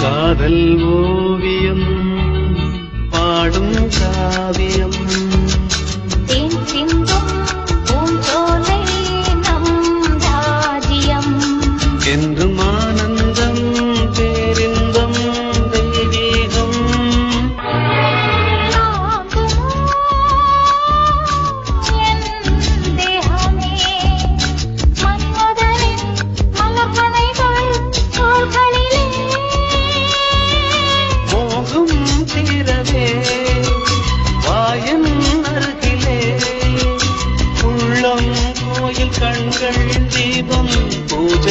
காதல் ஓவியம் பாடும் காவியம். என்றும் கோயில் கண்கள் தீபம் பூஜை